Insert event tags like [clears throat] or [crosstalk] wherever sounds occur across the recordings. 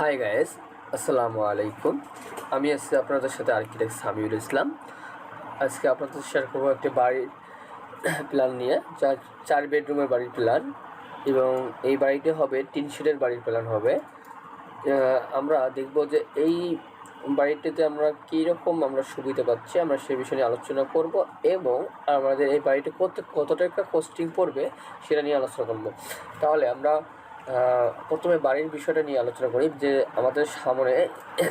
High guys আসসালামু আলাইকুম আমি আজকে আপনাদের সাথে আর্কিটেক্ট সামিউল ইসলাম। আজকে আপনাদের শেয়ার করব একটি বাড়ির প্ল্যান নিয়ে চার চার বেডরুমের বাড়ির প্ল্যান এবং এই বাড়িটি হবে তিন শিটের বাড়ির প্ল্যান হবে। আমরা দেখব যে এই বাড়িটিতে আমরা কীরকম আমরা সুবিধা পাচ্ছি, আমরা সে বিষয়ে নিয়ে আলোচনা করব এবং আমাদের এই বাড়িটি কত কত টাকা কস্টিং পড়বে সেটা নিয়ে আলোচনা করব। তাহলে আমরা প্রথমে বাড়ির বিষয়টা নিয়ে আলোচনা করি যে আমাদের সামনে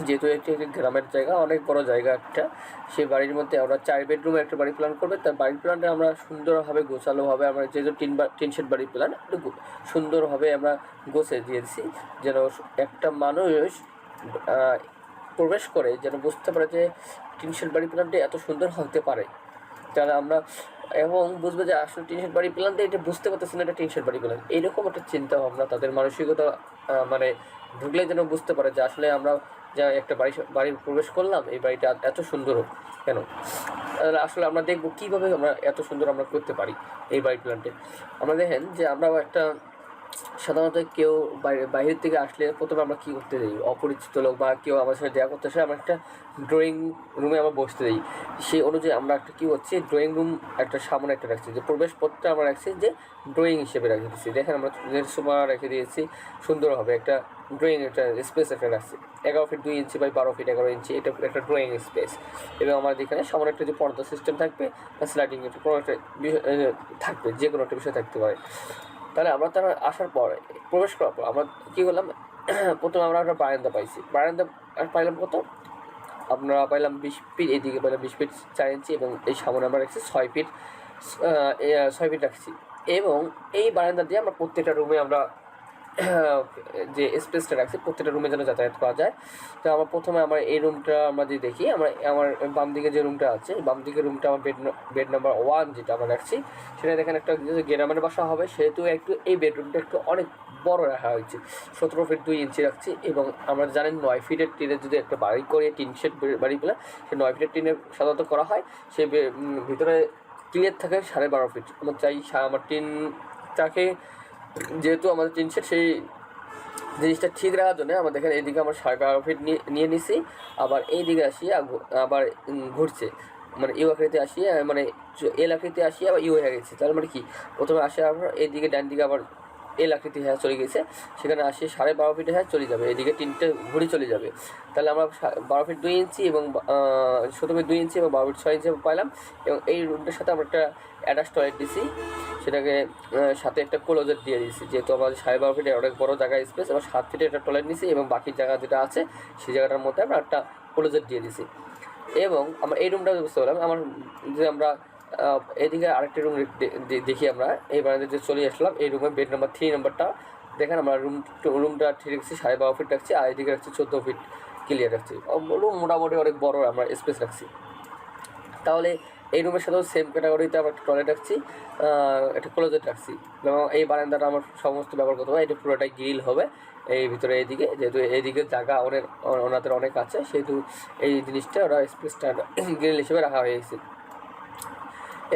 যেহেতু একটি গ্রামের জায়গা, অনেক বড় জায়গা একটা, সেই বাড়ির মধ্যে আমরা চার বেডরুমের একটা বাড়ি প্ল্যান করবে। তার বাড়ির প্ল্যানটা আমরা সুন্দরভাবে গোছালোভাবে আমরা যেহেতু বা টিন শেড বাড়ির প্ল্যান সুন্দরভাবে আমরা গোছে দিয়েছি যেন একটা মানুষ প্রবেশ করে, যেন বুঝতে পারে যে টিন শেড বাড়ি প্ল্যানটি এত সুন্দর হতে পারে। তাহলে আমরা এবং বুঝবে যে আসলে টেনশন বাড়ি প্ল্যান এটা বুঝতে পারতেছে না এটা টেনশন বাড়ি প্ল্যান এইরকম একটা চিন্তা ভাবনা, তাদের মানসিকতা মানে ঢুকলে যেন বুঝতে পারে যে আসলে আমরা যা একটা বাড়ি বাড়ি প্রবেশ করলাম, এই বাড়িটা এত সুন্দর হোক কেন? আসলে আমরা দেখব কীভাবে আমরা এত সুন্দর আমরা করতে পারি এই বাড়ি প্ল্যানটে আমরা দেখেন যে আমরা একটা সাধারণত কেউ বাইরে বাইরের থেকে আসলে প্রথমে আমরা কী করতে দিই? অপরিচিত লোক বা কেউ আমার সাথে দেখা করতে আসে, আমরা একটা ড্রয়িং রুমে আমরা বসতে দিই। সেই অনুযায়ী আমরা একটা কী করছি ড্রয়িং রুম একটা সামনে একটা রাখছি। যে প্রবেশপত্রটা আমরা রাখছি যে ড্রয়িং হিসেবে রেখে দিচ্ছি। দেখেন আমরা সোফা রেখে দিয়েছি, সুন্দর হবে। একটা ড্রয়িং একটা স্পেস একটা রাখছি। এগারো ফিট দুই ইঞ্চি বাই বারো ফিট এগারো ইঞ্চি এটা একটা ড্রয়িং স্পেস এবং আমাদের এখানে সামনে একটা যে পর্দা সিস্টেম থাকবে, বা স্লাইডিং কোনো একটা বিষয় থাকবে যে কোনো একটা বিষয় থাকতে পারে। তাহলে আমরা তারা আসার পর, প্রবেশ করার পর আমরা কী করলাম, [clears throat] প্রথমে আমরা একটা বারান্দা পাইছি। বারান্দা পাইলাম কত? আপনারা পাইলাম বিশ ফিট এইদিকে পাইলাম বিশ ফিট চার ইঞ্চি এবং এই সামনে আমরা রাখছি ছয় ফিট ছয় ফিট রাখছি। এবং এই বারান্দা দিয়ে আমরা প্রত্যেকটা রুমে আমরা যে স্পেসটা রাখছি, প্রত্যেকটা রুমে যেন যাতায়াত করা যায়। তো আমার প্রথমে আমার এই রুমটা আমরা যদি দেখি, আমার আমার বাম দিকে যে রুমটা আছে বাম দিকের রুমটা আমার বেড বেড নাম্বার ওয়ান যেটা আমরা রাখছি, সেটা দেখেন একটা গ্রামের বাসা হবে, সেহেতু একটু এই বেডরুমটা একটু অনেক বড় রাখা হয়েছে। সতেরো ফিট দুই ইঞ্চি রাখছি এবং আমরা জানেন নয় ফিটের টিনের যদি একটা বাড়ি করে, টিন শেড বাড়ি পেলে সে নয় ফিটের টিনের সাধারণত করা হয়। সে ভিতরে ক্লিয়ার থাকে সাড়ে বারো ফিট আমার চাই আমার টিনটাকে যেহেতু আমাদের শেড সেই জিনিসটা ঠিক রাখার জন্য আমাদের এখানে এইদিকে আমরা সাড়ে বারো ফিট নিয়ে নিছি। আবার এইদিকে আসি আগ- আবার ঘুরছে। মানে ইউ আকৃতি আসি মানে এল আকৃতি আসি, আবার ইউ হয়ে গেছে। তার মানে কি? প্রথমে আসে আমরা, এইদিকে ডান দিকে আবার এল আকৃতি হ্যাঁ চলে গেছে সেখানে আসি সাড়ে বারো ফিটে হ্যাঁ চলে যাবে। এদিকে তিনটে ঘুরে চলে যাবে। তাহলে আমরা বারো ফিট দুই ইঞ্চি এবং ছোটো ফিট দুই ইঞ্চি এবং বারো ফিট ছয় ইঞ্চি পাইলাম। এবং এই রুমটার সাথে আমরা একটা অ্যাটাচ টয়লেট দিছি। সেটাকে সাথে একটা ক্লোজেট দিয়ে দিয়েছি যেহেতু আমাদের সাড়ে বারো ফিটে অনেক বড় জায়গা স্পেস এবং সাত ফিটে একটা টয়লেট নিয়েছি এবং বাকি জায়গা যেটা আছে, সেই জায়গাটার মধ্যে আমরা একটা ক্লোজেট দিয়ে দিয়েছি এবং আমরা এই রুমটা বুঝতে পারলাম, আমার যে আমরা এদিকে আরেকটা রুম দেখি আমরা। এই বারান্দা যে চলে আসলাম, এই রুমের বেড নাম্বার থ্রি নাম্বারটা দেখেন আমরা রুম রুমটা ঠিক রাখছি, সাড়ে বারো ফিট রাখছি, আর এদিকে রাখছি চোদ্দ ফিট ক্লিয়ার রাখছি। রুম মোটামুটি অনেক বড়, আমরা স্পেস রাখছি। তাহলে এই রুমের সাথেও সেম ক্যাটাগরিতে আমরা একটা টয়লেট রাখছি একটা ক্লোজেট রাখছি। এবং এই বারান্দাটা আমার সমস্ত ব্যবহার করতে হবে, এটা পুরোটাই গ্রিল হবে। এই ভিতরে এইদিকে যেহেতু এইদিকে জায়গা অনেক ওনাদের অনেক আছে, সেহেতু এই জিনিসটা ওরা স্পেসটা গ্রিল [coughs] হিসেবে রাখা হয়েছে।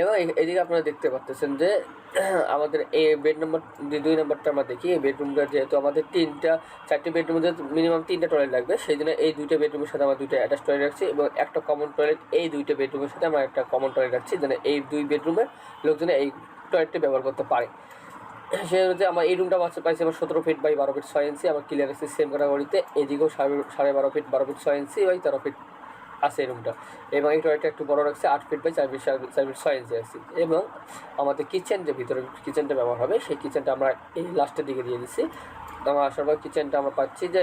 এবং এইদিকে আপনারা দেখতে পাচ্ছেন যে, [clears throat] আমাদের এই বেড নম্বর, যে দুই নম্বরটা আমরা দেখি, এই বেডরুমটা যেহেতু আমাদের তিনটা, চারটে বেডরুমে মিনিমাম তিনটা টয়লেট লাগবে, সেই জন্য এই দুইটা বেডরুমের সাথে আমরা দুইটা অ্যাটাচ টয়লেট রাখছি এবং একটা কমন টয়লেট এই দুইটা বেডরুমের সাথে আমরা একটা কমন টয়লেট রাখছি যেন এই দুই বেডরুমের লোকজনে এই টয়লেটটা ব্যবহার করতে পারে। [clears throat] সেই অনুযায়ী আমার এই রুমটা পাচ্ছে পাইছি আমার সতেরো ফিট বাই বারো ফিট ছয় ইঞ্চি আমার ক্লিয়ার আছে সেম ক্যাটাগরিতে এদিকেও সাড়ে সাড়ে বারো ফিট বারো ফিট ছয় ইঞ্চি বাই তেরো ফিট আছে রুমটা। এবং এই টয়লেটটা একটু বড় রাখছে, আট ফিট বাই চার ফিট চার ফিট ছয় ইঞ্চি আছে। এবং আমাদের কিচেন যে ভিতরে কিচেনটা ব্যবহার হবে, সেই কিচেনটা আমরা এই লাস্টের দিকে দিয়ে দিচ্ছি আমার আসার পর কিচেনটা আমরা পাচ্ছি যে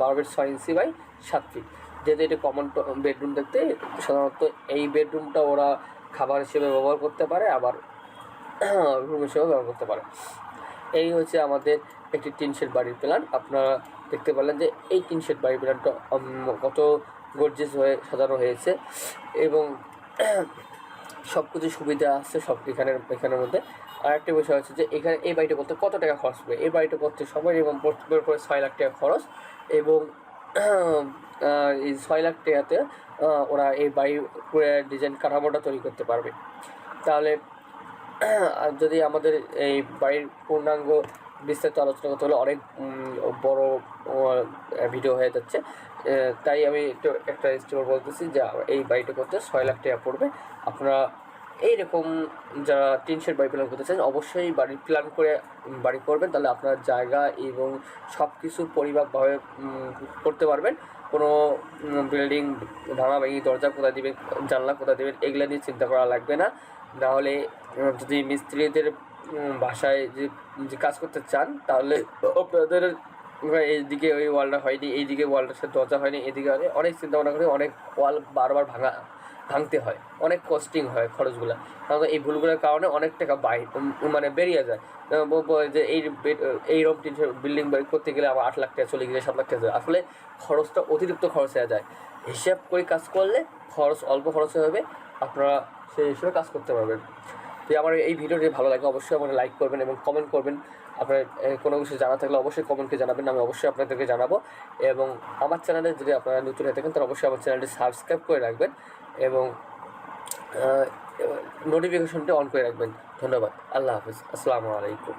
বারো ফিট ছয় ইঞ্চি বাই সাত ফিট যেহেতু এটা কমন বেডরুম দেখতে, সাধারণত এই বেডরুমটা ওরা খাবার হিসেবে ব্যবহার করতে পারে, আবার [clears throat] রুম হিসেবে ব্যবহার করতে পারে। এই হচ্ছে আমাদের একটি টিন শেড বাড়ির প্ল্যান আপনারা দেখতে পারলেন যে এই টিন শেড বাড়ির প্ল্যানটা কত গর্জেস হয়ে সাজানো হয়েছে এবং [clears throat] সব কিছু সুবিধা আছে সব এখানের এখানের মধ্যে। আর একটা বিষয় হচ্ছে যে এখানে এই বাড়িটা করতে কত টাকা খরচ হবে? এই বাড়িটা করতে সময় এবং প্রত্যেকের করে ছয় লাখ টাকা খরচ এবং [clears throat] এই ছয় লাখ টাকাতে ওরা এই বাড়ি ডিজাইন কাঠামোটা তৈরি করতে পারবে। তাহলে [clears throat] যদি আমাদের এই বাড়ির পূর্ণাঙ্গ বিস্তারিত আলোচনা করতে হলে অনেক বড় ভিডিও হয়ে যাচ্ছে। তাই আমি একটু, একটা স্টেপ বলতেছি যে, এই বাড়িটা করতে ছয় লাখ টাকা পড়বে। আপনারা এইরকম যারা টিন শেড বাড়ি প্ল্যান করতে চান, অবশ্যই বাড়ি প্ল্যান করে বাড়ি করবেন। তাহলে আপনার জায়গা এবং সব কিছু পরিমাপভাবে করতে পারবেন। কোনো বিল্ডিং ভাঙা ভেঙে দরজা কোথায় দিবেন, জানলা কোথায় দেবেন, এগুলো নিয়ে চিন্তা করা লাগবে না। নাহলে যদি মিস্ত্রিদের বাসায় যে যে কাজ করতে চান, তাহলে আপনাদের এইদিকে ওই ওয়ালটা হয়নি, এইদিকে ওয়ালটার সাথে দরজা হয়নি এদিকে হয়নি। অনেক চিন্তা ভাবনা করে অনেক ওয়াল বারবার ভাঙা, ভাঙতে হয়। অনেক কস্টিং হয় খরচগুলো। কারণ এই ভুলগুলোর কারণে অনেক টাকা বাই মানে বেরিয়ে যায়। যে এই এই রকম বিল্ডিং করতে গেলে আমার আট লাখ টাকা চলে গেলে সাত লাখ টাকা আসলে খরচটা অতিরিক্ত খরচ হয়ে যায়। হিসাব করে কাজ করলে খরচ অল্প খরচে হবে আপনারা সেই হিসেবে কাজ করতে পারবেন। তো আমার এই ভিডিওটি ভালো লাগে, অবশ্যই আমার লাইক করবেন এবং কমেন্ট করবেন। আপনার কোনো কিছু জানা থাকলে অবশ্যই কমেন্টকে জানাবেন, আমি অবশ্যই আপনাদেরকে জানাব। এবং আমার চ্যানেলে যদি আপনারা নতুন হয়ে থাকেন, তাহলে অবশ্যই আমার চ্যানেলটি সাবস্ক্রাইব করে রাখবেন এবং নোটিফিকেশনটি অন করে রাখবেন। ধন্যবাদ। আল্লাহ হাফিজ। আসসালামু আলাইকুম।